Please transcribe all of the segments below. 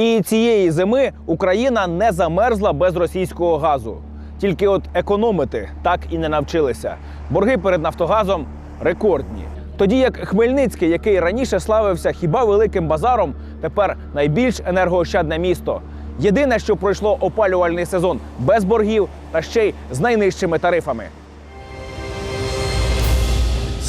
І цієї зими Україна не замерзла без російського газу. Тільки от економити так і не навчилися. Борги перед Нафтогазом рекордні. Тоді як Хмельницький, який раніше славився хіба великим базаром, тепер найбільш енергоощадне місто. Єдине, що пройшло опалювальний сезон без боргів та ще й з найнижчими тарифами.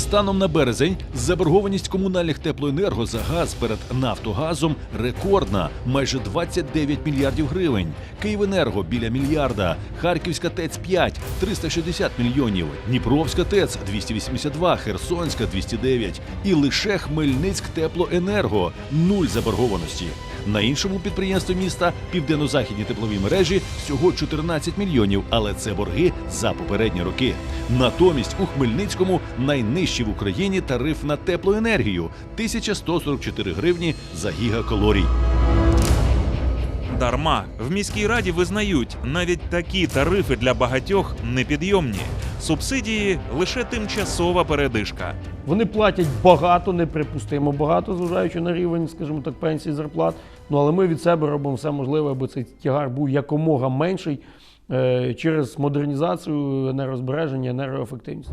Станом на березень заборгованість комунальних теплоенерго за газ перед Нафтогазом рекордна майже 29 мільярдів гривень. Київенерго біля мільярда, Харківська ТЕЦ 5 – 360 мільйонів, Дніпровська ТЕЦ 282, Херсонська 209 і лише Хмельницьк теплоенерго нуль заборгованості. На іншому підприємстві міста південно-західні теплові мережі всього 14 мільйонів, але це борги за попередні роки. Натомість у Хмельницькому найнижчий в Україні тариф на теплоенергію 1144 гривні за гігакалорій. Дарма в міській раді визнають, навіть такі тарифи для багатьох непідйомні. Субсидії лише тимчасова передишка. Вони платять багато, неприпустимо багато, зважаючи на рівень, скажімо так, пенсій, зарплат. Ну але ми від себе робимо все можливе, аби цей тягар був якомога менший е, через модернізацію, енергозбереження, енергоефективність.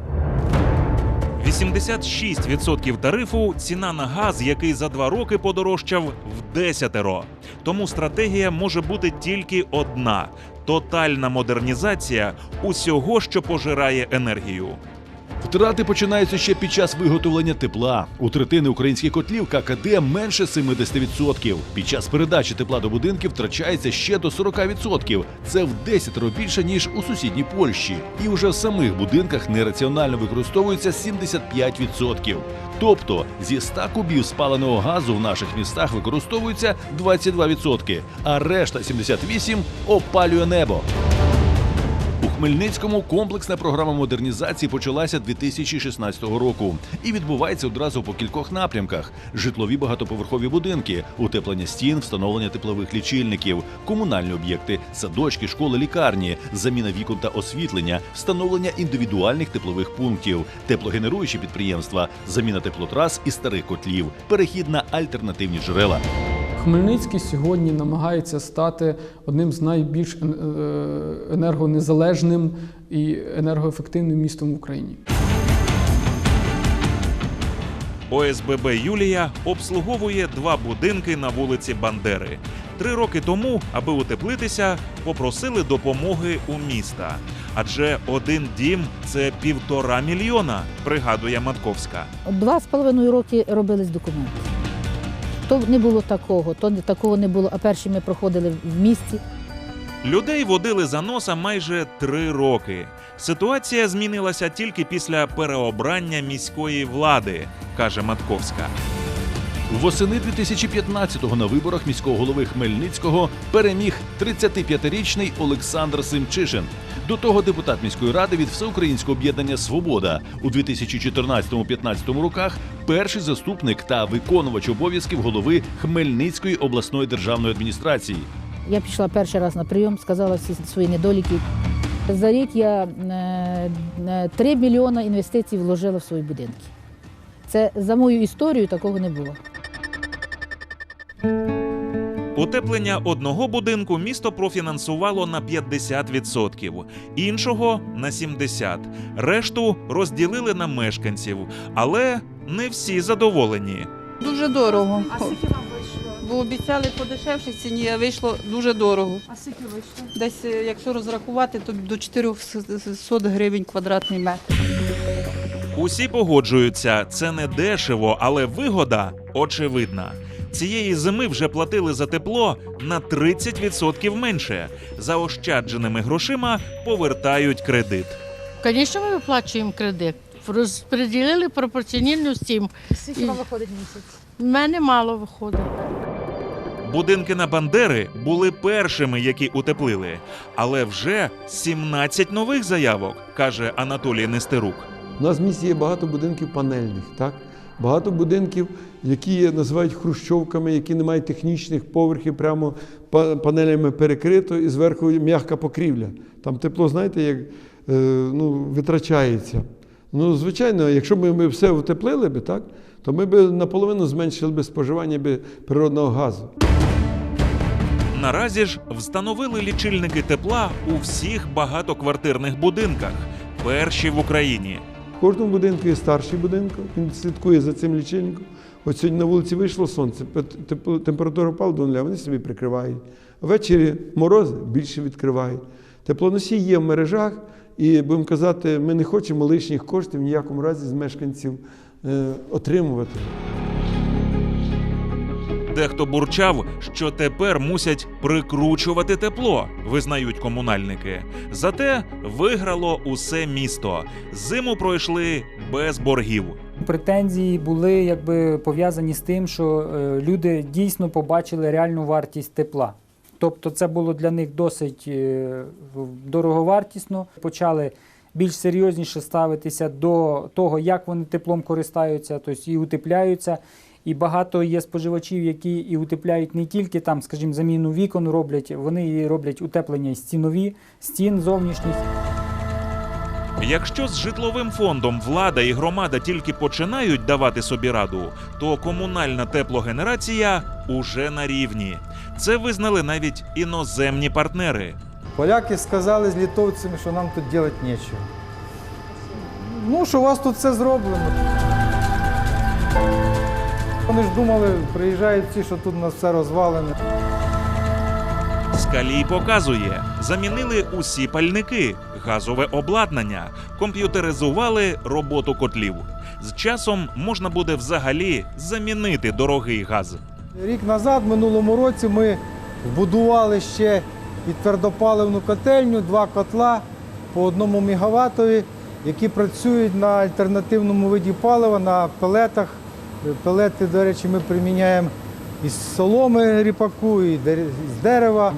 86% тарифу ціна на газ, який за два роки подорожчав в десятеро. Тому стратегія може бути тільки одна: тотальна модернізація усього, що пожирає енергію. Втрати починаються ще під час виготовлення тепла. У третини українських котлів ККД менше 70%. Під час передачі тепла до будинків втрачається ще до 40%. Це в 10 більше ніж у сусідній Польщі. І вже в самих будинках нераціонально використовується 75%. Тобто зі 100 кубів спаленого газу в наших містах використовується 22%, а решта 78% опалює небо. Хмельницькому комплексна програма модернізації почалася 2016 року і відбувається одразу по кількох напрямках: житлові багатоповерхові будинки, утеплення стін, встановлення теплових лічильників, комунальні об'єкти, садочки, школи, лікарні, заміна вікон та освітлення, встановлення індивідуальних теплових пунктів, теплогенеруючі підприємства, заміна теплотрас і старих котлів, перехід на альтернативні джерела. Хмельницький сьогодні намагається стати одним з найбільш е, енергонезалежним і енергоефективним містом в Україні. ОСББ Юлія обслуговує два будинки на вулиці Бандери. Три роки тому, аби утеплитися, попросили допомоги у міста. Адже один дім це півтора мільйона, пригадує Матковська. Два з половиною роки робились документи. То не було такого, то такого не було. А перші ми проходили в місті. Людей водили за носа майже три роки. Ситуація змінилася тільки після переобрання міської влади, каже Матковська. Восени 2015-го на виборах міського голови Хмельницького переміг 35-річний Олександр Семчишин. До того депутат міської ради від Всеукраїнського об'єднання Свобода у 2014-15 роках перший заступник та виконувач обов'язків голови Хмельницької обласної державної адміністрації. Я пішла перший раз на прийом, сказала всі свої недоліки. За рік я е, 3 мільйони інвестицій вложила в свої будинки. Це за мою історію такого не було. Утеплення одного будинку місто профінансувало на 50%, іншого на 70%. Решту розділили на мешканців, але не всі задоволені. Дуже дорого. А скільки вам вийшло? Бо обіцяли по дешевшій ціні, а вийшло дуже дорого. А скільки вийшло? Десь, е, якщо розрахувати, то до 400 гривень квадратний метр. Усі погоджуються, це не дешево, але вигода очевидна. Цієї зими вже платили за тепло на 30% менше. Заощадженими грошима повертають кредит. Звісно, ми виплачуємо кредит. Розподілили пропорційно всім. Скільки вам виходить місяць? В мене мало виходить. Будинки на Бандери були першими, які утеплили, але вже 17 нових заявок, каже Анатолій Нестерук. У нас в місті є багато будинків панельних, так? Багато будинків, які називають хрущовками, які не мають технічних поверхів, прямо панелями перекрито і зверху м'яка покрівля. Там тепло, знаєте, як е, ну, витрачається. Ну, звичайно, якщо б ми все утеплили би, так, то ми б наполовину зменшили би споживання би природного газу. Наразі ж встановили лічильники тепла у всіх багатоквартирних будинках, перші в Україні. Кожному будинку є старший будинок, він слідкує за цим лічильником. От сьогодні на вулиці вийшло сонце, температура впала до нуля, вони собі прикривають. Ввечері морози більше відкривають. Теплоносі є в мережах, і будемо казати, ми не хочемо лишніх коштів ніякому разі з мешканців е, отримувати. Дехто бурчав, що тепер мусять прикручувати тепло, визнають комунальники. Зате виграло усе місто. Зиму пройшли без боргів. Претензії були якби пов'язані з тим, що е, люди дійсно побачили реальну вартість тепла. Тобто це було для них досить е, дороговартісно. Почали більш серйозніше ставитися до того, як вони теплом користаються, тобто і утепляються. І багато є споживачів, які і утепляють не тільки там, скажімо, заміну вікон роблять, вони і роблять утеплення і стінові, стін зовнішніх. Якщо з житловим фондом влада і громада тільки починають давати собі раду, то комунальна теплогенерація уже на рівні. Це визнали навіть іноземні партнери. Поляки сказали з літовцями, що нам тут робити нічого. Ну, що у вас тут все зроблено. Вони ж думали, приїжджають ці, що тут у нас все розвалене. Скалій показує, замінили усі пальники, газове обладнання, комп'ютеризували роботу котлів. З часом можна буде взагалі замінити дорогий газ. Рік назад, в минулому році, ми вбудували ще і твердопаливну котельню, два котла по одному мегаваттові, які працюють на альтернативному виді палива, на пелетах. Пелети, до речі, ми приміняємо із соломи ріпаку, і з дерева.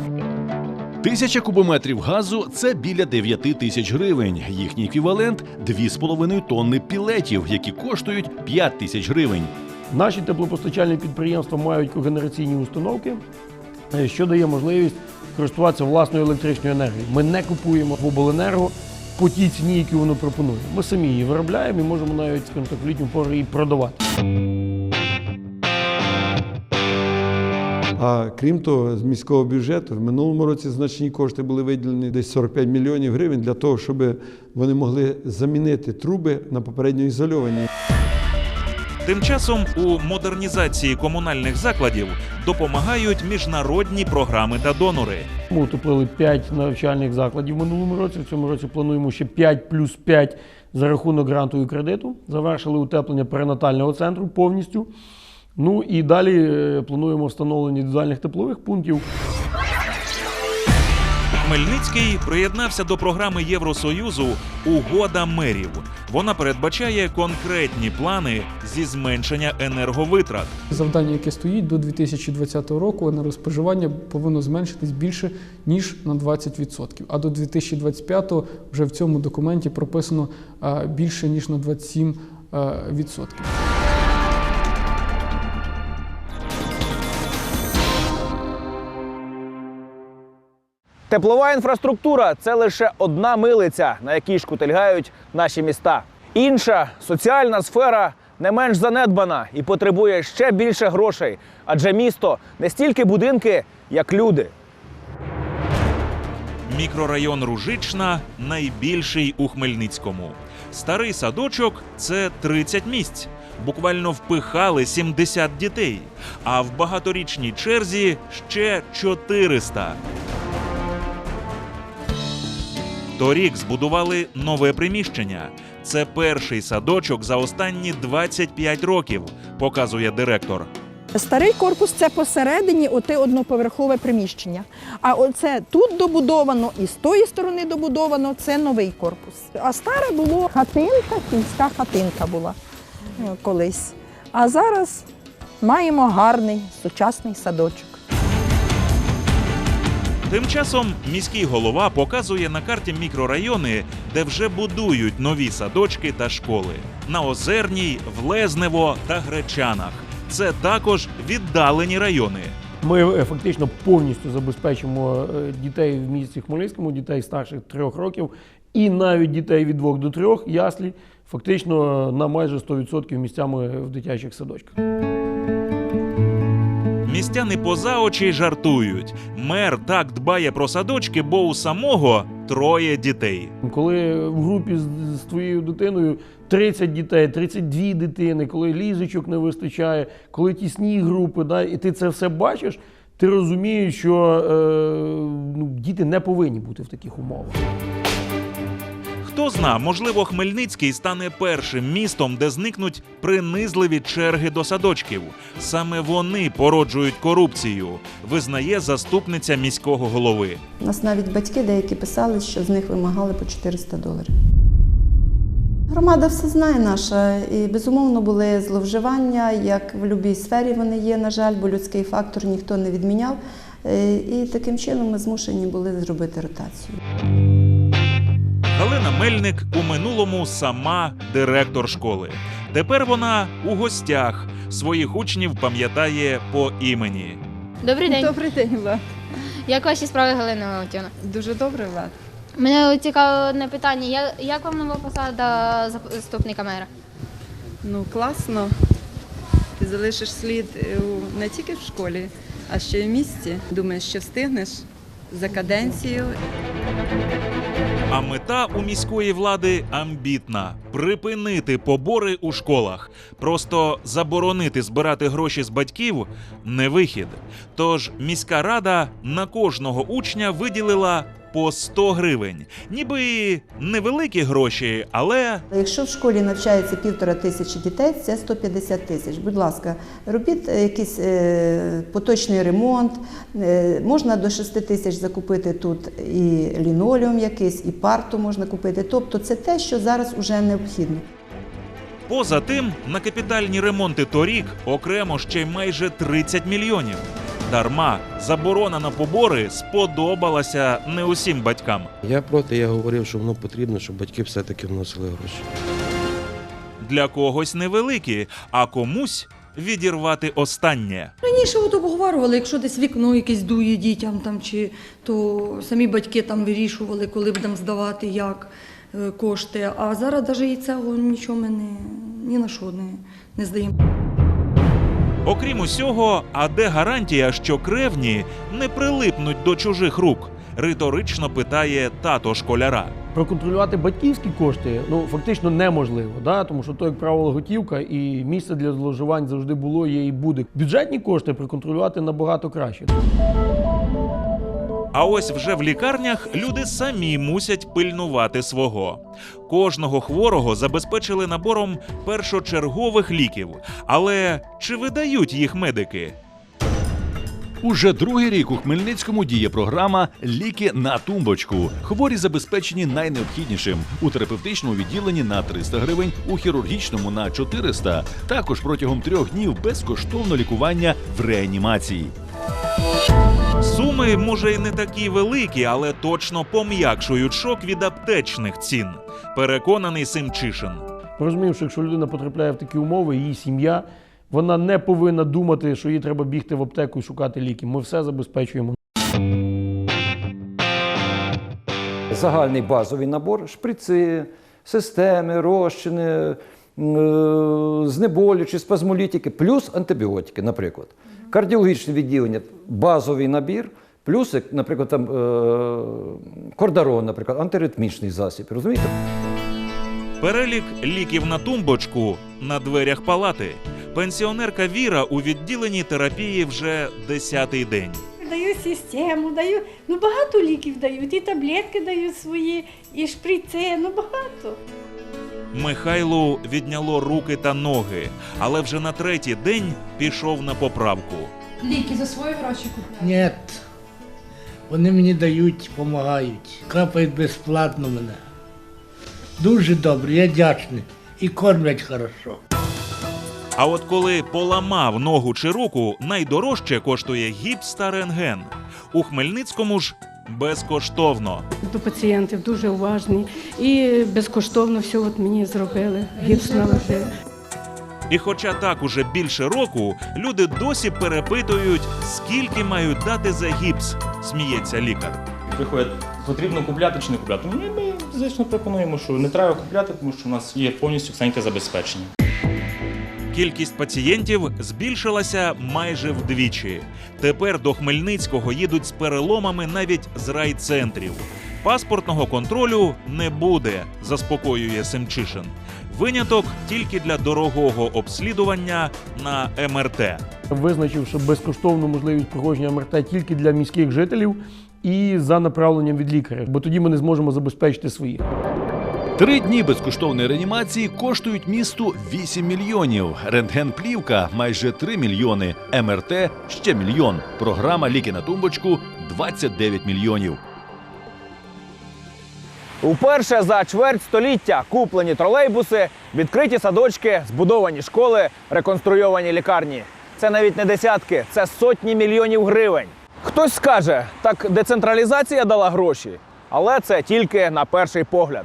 Тисяча кубометрів газу це біля 9 тисяч гривень. Їхній еквівалент 2,5 тонни пілетів, які коштують 5 тисяч гривень. Наші теплопостачальні підприємства мають когенераційні установки, е, що дає можливість користуватися власною електричною енергією. Ми не купуємо в обленерго по тій ціні, яку воно пропонує. Ми самі її виробляємо і можемо навіть, скажімо так, в літню пору її продавати. А крім того, з міського бюджету в минулому році значні кошти були виділені десь 45 мільйонів гривень для того, щоб вони могли замінити труби на попередньо ізольовані. Тим часом у модернізації комунальних закладів допомагають міжнародні програми та донори. Ми утеплили 5 навчальних закладів в минулому році. В цьому році плануємо ще 5 плюс 5 за рахунок гранту і кредиту. Завершили утеплення перинатального центру повністю. Ну і далі е, плануємо встановлення індивідуальних теплових пунктів. Хмельницький приєднався до програми Євросоюзу Угода мерів. Вона передбачає конкретні плани зі зменшення енерговитрат. Завдання, яке стоїть до 2020 року, енергоспоживання повинно зменшитись більше ніж на 20%. А до 2025 вже в цьому документі прописано е, більше ніж на 27%. Теплова інфраструктура це лише одна милиця, на якій шкутильгають наші міста. Інша соціальна сфера не менш занедбана і потребує ще більше грошей, адже місто не стільки будинки, як люди. Мікрорайон Ружична найбільший у Хмельницькому. Старий садочок це 30 місць. Буквально впихали 70 дітей. А в багаторічній черзі ще 400. Торік збудували нове приміщення. Це перший садочок за останні 25 років, показує директор. Старий корпус це посередині оте одноповерхове приміщення. А оце тут добудовано і з тої сторони добудовано це новий корпус. А старе було хатинка, сільська хатинка була е, колись. А зараз маємо гарний сучасний садочок. Тим часом міський голова показує на карті мікрорайони, де вже будують нові садочки та школи на Озерній, Влезнево та Гречанах. Це також віддалені райони. Ми е, фактично повністю забезпечимо е, дітей в місті Хмельницькому, дітей старших трьох років, і навіть дітей від двох до трьох яслі, фактично на майже 100% місцями в дитячих садочках. Містяни поза очі жартують. Мер так дбає про садочки, бо у самого троє дітей. Коли в групі з, з твоєю дитиною 30 дітей, 32 дитини, коли лізочок не вистачає, коли тісні групи, да, і ти це все бачиш, ти розумієш, що е, ну, діти не повинні бути в таких умовах. Хто зна, можливо, Хмельницький стане першим містом, де зникнуть принизливі черги до садочків. Саме вони породжують корупцію, визнає заступниця міського голови. У нас навіть батьки деякі писали, що з них вимагали по 400 доларів. Громада все знає наша, і безумовно були зловживання, як в будь-якій сфері вони є, на жаль, бо людський фактор ніхто не відміняв. Е, І таким чином ми змушені були зробити ротацію. Мельник у минулому сама директор школи. Тепер вона у гостях своїх учнів пам'ятає по імені. Добрий день. Добрий день, Влад. Як ваші справи, Галина Валентівна? Дуже добре, Влад. Мене цікаве одне питання. Я- Як вам нова посада заступника мера? Ну, класно. Ти залишиш слід е, у- не тільки в школі, а ще й в місті. Думаєш, що встигнеш за каденцію. А мета у міської влади амбітна припинити побори у школах. Просто заборонити збирати гроші з батьків не вихід. Тож міська рада на кожного учня виділила по 100 гривень. Ніби невеликі гроші, але Якщо в школі навчається півтора тисячі дітей, це 150 тисяч. Будь ласка, робіть е, якийсь е, поточний ремонт. Е, можна до 6 тисяч закупити тут і лінолеум якийсь, і парту можна купити. Тобто це те, що зараз вже необхідно. поза тим на капітальні ремонти торік окремо ще й майже 30 мільйонів. Дарма заборона на побори сподобалася не усім батькам. Я проти, я говорив, що воно потрібно, щоб батьки все-таки вносили гроші. Для когось невеликі, а комусь відірвати останнє. Раніше от обговорювали, якщо десь вікно якесь дує дітям, там, чи, то самі батьки там вирішували, коли будемо здавати, як е, кошти. А зараз навіть і цього нічого ми не, ні на що не, не здаємо. Окрім усього, а де гарантія, що кревні не прилипнуть до чужих рук? риторично питає тато школяра. Проконтролювати батьківські кошти ну фактично неможливо, да? тому що то, як правило, готівка і місце для зловживань завжди було, є і буде. Бюджетні кошти проконтролювати набагато краще. А ось вже в лікарнях люди самі мусять пильнувати свого. Кожного хворого забезпечили набором першочергових ліків. Але чи видають їх медики? Уже другий рік у Хмельницькому діє програма Ліки на тумбочку. Хворі забезпечені найнеобхіднішим у терапевтичному відділенні на 300 гривень, у хірургічному на 400. Також протягом трьох днів безкоштовно лікування в реанімації. Суми, може, і не такі великі, але точно пом'якшують шок від аптечних цін. Переконаний Симчишин. Розумів, що якщо людина потрапляє в такі умови, її сім'я, вона не повинна думати, що їй треба бігти в аптеку і шукати ліки. Ми все забезпечуємо. Загальний базовий набор, шприци, системи, розчини, е, знеболюючі, спазмолітики, плюс антибіотики, наприклад. Кардіологічне відділення базовий набір, плюс, наприклад, там, е, кордарон, наприклад, антиритмічний засіб. Розумієте? Перелік ліків на тумбочку на дверях палати. Пенсіонерка Віра у відділенні терапії вже десятий день. Даю систему, даю, ну багато ліків дають, і таблетки дають свої, і шприци, ну багато. Михайлу відняло руки та ноги, але вже на третій день пішов на поправку. Ліки за свої гроші купляють? Ні. Вони мені дають, допомагають. Капають безплатно мене. Дуже добре, я дячний. І кормлять хорошо. А от коли поламав ногу чи руку, найдорожче коштує гіпс та рентген. У Хмельницькому ж безкоштовно. До пацієнтів дуже уважні. І безкоштовно все от мені зробили. Гіпс наложили. І хоча так уже більше року, люди досі перепитують, скільки мають дати за гіпс, сміється лікар. Приходять, потрібно купляти чи не купляти. Ну, ми, звісно, пропонуємо, що не треба купляти, тому що у нас є повністю санітарне забезпечення. Кількість пацієнтів збільшилася майже вдвічі. Тепер до Хмельницького їдуть з переломами навіть з райцентрів. Паспортного контролю не буде, заспокоює Семчишин. Виняток тільки для дорогого обслідування на МРТ. Визначивши безкоштовну можливість проходження МРТ тільки для міських жителів і за направленням від лікаря, бо тоді ми не зможемо забезпечити своїх. Три дні безкоштовної реанімації коштують місту 8 мільйонів. Рентген-плівка майже 3 мільйони. МРТ ще мільйон. Програма Ліки на тумбочку 29 мільйонів. Уперше за чверть століття куплені тролейбуси, відкриті садочки, збудовані школи, реконструйовані лікарні. Це навіть не десятки, це сотні мільйонів гривень. Хтось скаже, так децентралізація дала гроші, але це тільки на перший погляд.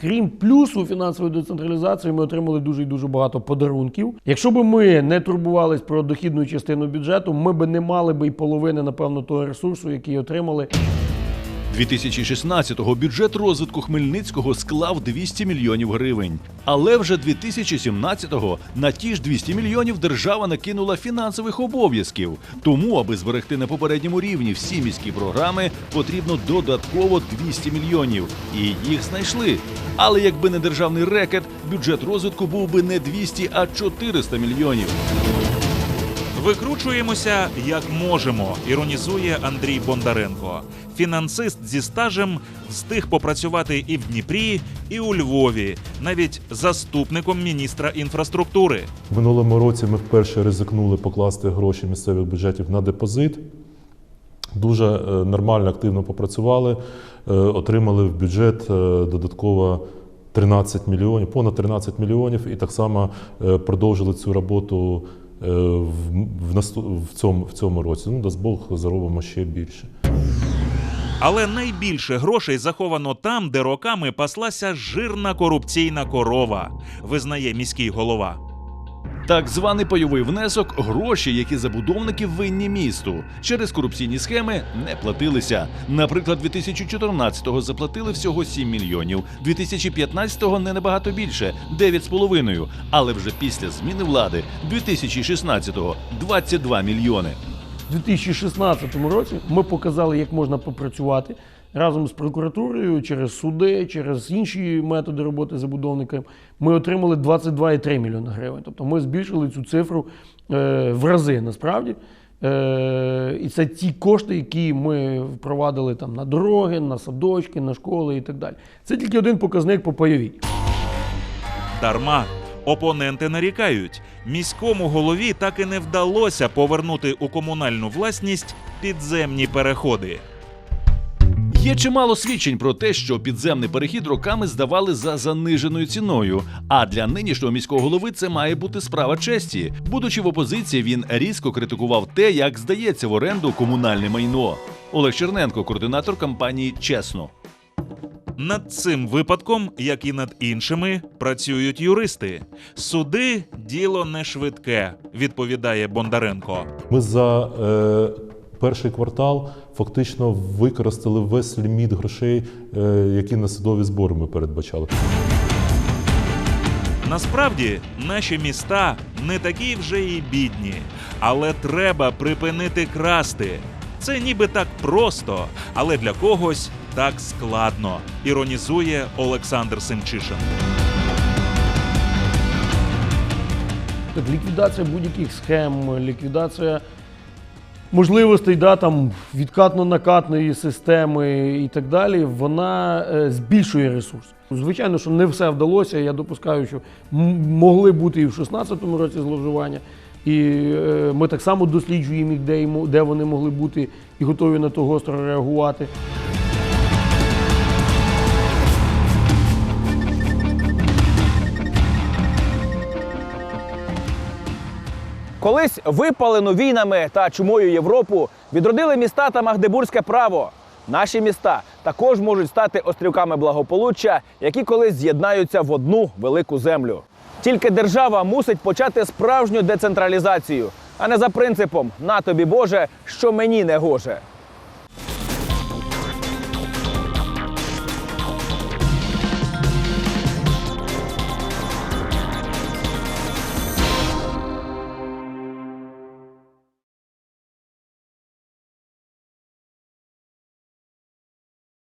Крім плюсу фінансової децентралізації, ми отримали дуже і дуже багато подарунків. Якщо б ми не турбувались про дохідну частину бюджету, ми б не мали б і половини, напевно, того ресурсу, який отримали. 2016-го бюджет розвитку Хмельницького склав 200 мільйонів гривень. Але вже 2017-го на ті ж 200 мільйонів держава накинула фінансових обов'язків. Тому, аби зберегти на попередньому рівні всі міські програми, потрібно додатково 200 мільйонів. І їх знайшли. Але якби не державний рекет, бюджет розвитку був би не 200, а 400 мільйонів. Викручуємося як можемо, іронізує Андрій Бондаренко. Фінансист зі стажем встиг попрацювати і в Дніпрі, і у Львові, навіть заступником міністра інфраструктури. В минулому році ми вперше ризикнули покласти гроші місцевих бюджетів на депозит. Дуже е, нормально, активно попрацювали, е, отримали в бюджет е, додатково 13 мільйонів, понад 13 мільйонів, і так само продовжили цю роботу в, в, в, цьому, в цьому році. Ну, дасть Бог, заробимо ще більше. Але найбільше грошей заховано там, де роками паслася жирна корупційна корова, визнає міський голова. Так званий пайовий внесок гроші, які забудовники винні місту. Через корупційні схеми не платилися. Наприклад, 2014-го заплатили всього 7 мільйонів, 2015-го не набагато більше 9,5. Але вже після зміни влади 2016-го 22 мільйони. У 2016 році ми показали, як можна попрацювати разом з прокуратурою через суди, через інші методи роботи з забудовниками. Ми отримали 22,3 мільйони гривень. Тобто ми збільшили цю цифру е, в рази насправді. Е, і це ті кошти, які ми впровадили там на дороги, на садочки, на школи і так далі. Це тільки один показник по пайовій. Дарма. Опоненти нарікають, міському голові так і не вдалося повернути у комунальну власність підземні переходи. Є чимало свідчень про те, що підземний перехід роками здавали за заниженою ціною. А для нинішнього міського голови це має бути справа честі. Будучи в опозиції, він різко критикував те, як здається в оренду комунальне майно. Олег Черненко, координатор кампанії Чесно. Над цим випадком, як і над іншими, працюють юристи. Суди діло не швидке, відповідає Бондаренко. Ми за е, перший квартал фактично використали весь ліміт грошей, е, які на судові збори ми передбачали. Насправді наші міста не такі вже і бідні, але треба припинити красти. Це ніби так просто, але для когось так складно, іронізує Олександр Семчишин. Так, ліквідація будь-яких схем, ліквідація можливостей да, там, відкатно-накатної системи і так далі, вона е, збільшує ресурс. Звичайно, що не все вдалося. Я допускаю, що могли бути і в 2016 році зловживання. І е, ми так само досліджуємо де вони могли бути, і готові на то гостро реагувати. Колись випалену війнами та чумою Європу відродили міста та магдебурзьке право. Наші міста також можуть стати острівками благополуччя, які колись з'єднаються в одну велику землю. Тільки держава мусить почати справжню децентралізацію, а не за принципом на тобі Боже, що мені не гоже.